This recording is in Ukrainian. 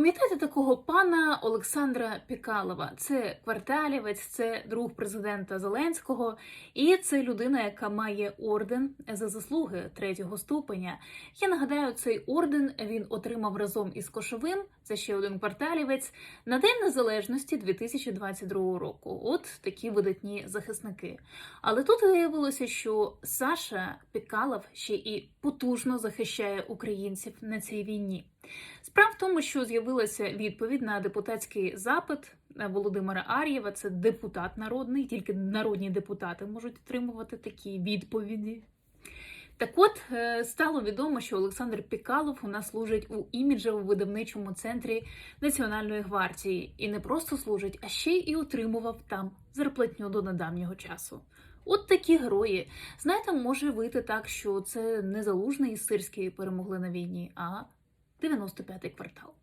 Пам'ятаєте такого пана Олександра Пікалова? Це кварталівець, це друг президента Зеленського, і це людина, яка має орден за заслуги третього ступеня. Я нагадаю, цей орден він отримав разом із Кошовим. Це ще один кварталівець на День Незалежності 2022 року. От такі видатні захисники. Але тут виявилося, що Саша Пікалов ще і потужно захищає українців на цій війні. Справа в тому, що з'явилася відповідь на депутатський запит Володимира Ар'єва. Це депутат народний, тільки народні депутати можуть отримувати такі відповіді. Так от е, стало відомо, що Олександр Пікалов у нас служить у іміджево-видавничому центрі Національної гвардії і не просто служить, а ще й отримував там зарплатню до недавнього часу. От такі герої. Знаєте, може вийти так, що це не залужний і сирський перемогли на війні, а 95-й квартал.